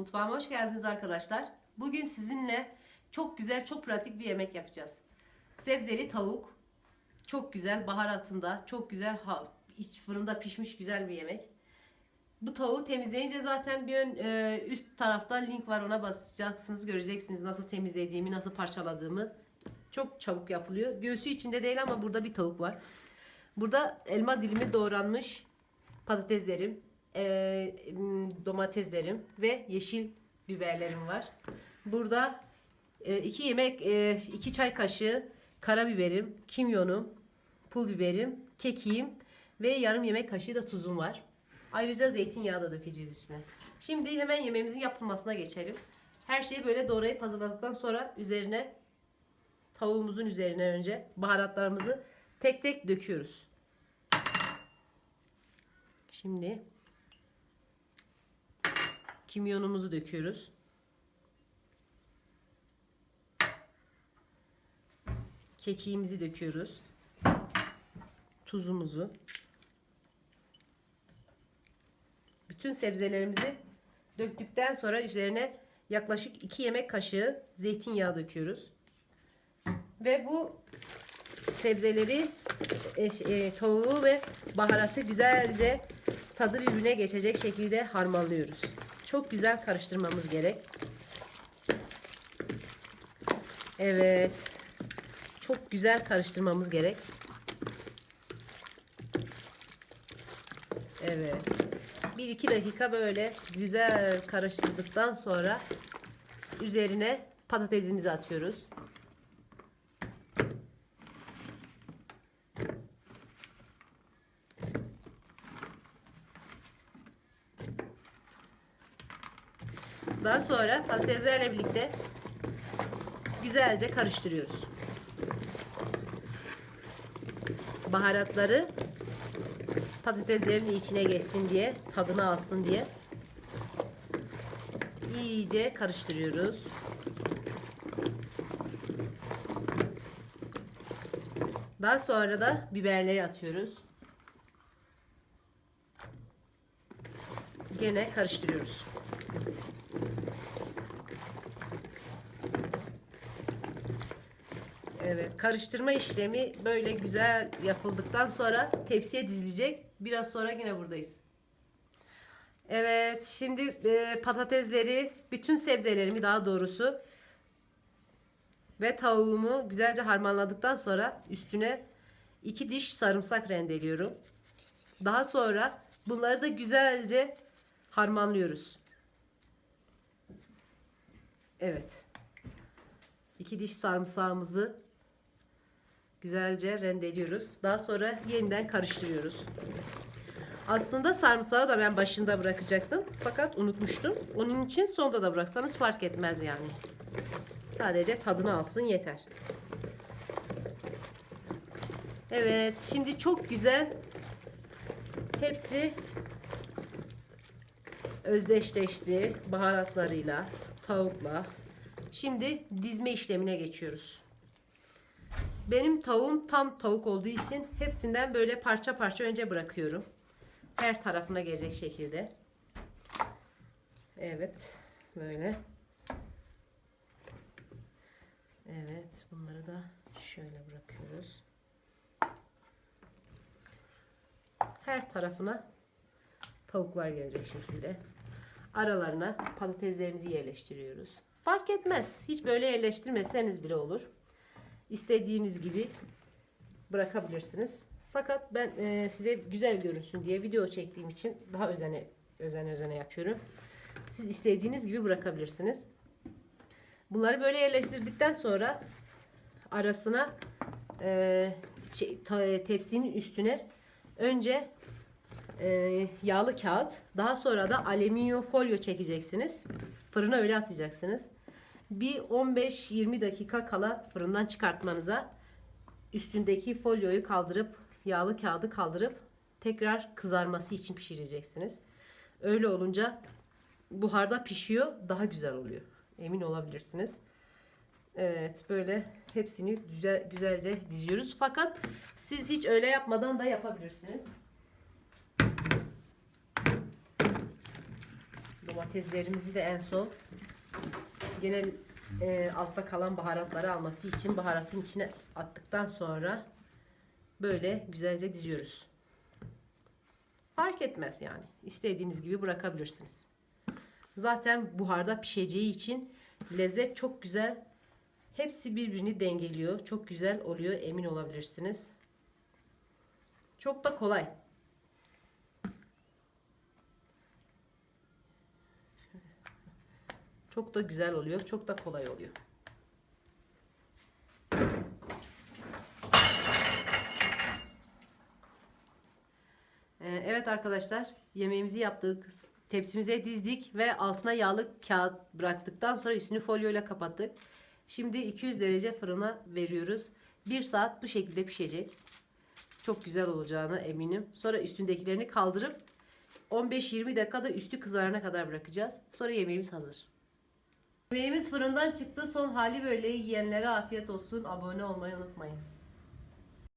Mutfağıma hoş geldiniz arkadaşlar. Bugün sizinle çok güzel, çok pratik bir yemek yapacağız. Sebzeli tavuk. Çok güzel, baharatında, çok güzel, fırında pişmiş güzel bir yemek. Bu tavuğu temizleyince zaten bir ön, e, üst tarafta link var ona basacaksınız. Göreceksiniz nasıl temizlediğimi, nasıl parçaladığımı. Çok çabuk yapılıyor. Göğsü içinde değil ama burada bir tavuk var. Burada elma dilimi doğranmış patateslerim, e, domateslerim ve yeşil biberlerim var. Burada e, iki yemek, e, iki çay kaşığı karabiberim, kimyonum, pul biberim, kekiğim ve yarım yemek kaşığı da tuzum var. Ayrıca zeytinyağı da dökeceğiz üstüne. Şimdi hemen yemeğimizin yapılmasına geçelim. Her şeyi böyle doğrayıp hazırladıktan sonra üzerine tavuğumuzun üzerine önce baharatlarımızı tek tek döküyoruz. Şimdi kimyonumuzu döküyoruz. Kekiğimizi döküyoruz. Tuzumuzu. Bütün sebzelerimizi döktükten sonra üzerine yaklaşık 2 yemek kaşığı zeytinyağı döküyoruz. Ve bu sebzeleri, e, e, tavuğu ve baharatı güzelce tadı birbirine geçecek şekilde harmanlıyoruz. Çok güzel karıştırmamız gerek. Evet. Çok güzel karıştırmamız gerek. Evet. 1-2 dakika böyle güzel karıştırdıktan sonra üzerine patatesimizi atıyoruz. Daha sonra patateslerle birlikte güzelce karıştırıyoruz. Baharatları patateslerin içine geçsin diye, tadını alsın diye iyice karıştırıyoruz. Daha sonra da biberleri atıyoruz. Gene karıştırıyoruz. Evet, karıştırma işlemi böyle güzel yapıldıktan sonra tepsiye dizilecek. Biraz sonra yine buradayız. Evet, şimdi e, patatesleri, bütün sebzelerimi daha doğrusu ve tavuğumu güzelce harmanladıktan sonra üstüne iki diş sarımsak rendeliyorum. Daha sonra bunları da güzelce harmanlıyoruz. Evet. İki diş sarımsağımızı güzelce rendeliyoruz. Daha sonra yeniden karıştırıyoruz. Aslında sarımsağı da ben başında bırakacaktım. Fakat unutmuştum. Onun için sonda da bıraksanız fark etmez yani. Sadece tadını alsın yeter. Evet, şimdi çok güzel hepsi özdeşleşti baharatlarıyla, tavukla. Şimdi dizme işlemine geçiyoruz. Benim tavuğum tam tavuk olduğu için hepsinden böyle parça parça önce bırakıyorum. Her tarafına gelecek şekilde. Evet, böyle. Evet, bunları da şöyle bırakıyoruz. Her tarafına tavuklar gelecek şekilde. Aralarına patateslerimizi yerleştiriyoruz. Fark etmez. Hiç böyle yerleştirmeseniz bile olur. İstediğiniz gibi bırakabilirsiniz. Fakat ben e, size güzel görünsün diye video çektiğim için daha özene özen özene yapıyorum. Siz istediğiniz gibi bırakabilirsiniz. Bunları böyle yerleştirdikten sonra arasına e, şey, tepsinin üstüne önce e, yağlı kağıt daha sonra da alüminyum folyo çekeceksiniz. Fırına öyle atacaksınız. Bir 15-20 dakika kala fırından çıkartmanıza üstündeki folyoyu kaldırıp yağlı kağıdı kaldırıp tekrar kızarması için pişireceksiniz. Öyle olunca buharda pişiyor daha güzel oluyor. Emin olabilirsiniz. Evet böyle hepsini güzel, güzelce diziyoruz. Fakat siz hiç öyle yapmadan da yapabilirsiniz. Domateslerimizi de en son gene e, altta kalan baharatları alması için baharatın içine attıktan sonra böyle güzelce diziyoruz. Fark etmez yani. İstediğiniz gibi bırakabilirsiniz. Zaten buharda pişeceği için lezzet çok güzel. Hepsi birbirini dengeliyor. Çok güzel oluyor emin olabilirsiniz. Çok da kolay. Çok da güzel oluyor. Çok da kolay oluyor. Ee, Evet arkadaşlar yemeğimizi yaptık. Tepsimize dizdik ve altına yağlı kağıt bıraktıktan sonra üstünü folyoyla kapattık. Şimdi 200 derece fırına veriyoruz. 1 saat bu şekilde pişecek. Çok güzel olacağına eminim. Sonra üstündekilerini kaldırıp 15-20 dakikada üstü kızarana kadar bırakacağız. Sonra yemeğimiz hazır. Yemeğimiz fırından çıktı. Son hali böyle yiyenlere afiyet olsun. Abone olmayı unutmayın.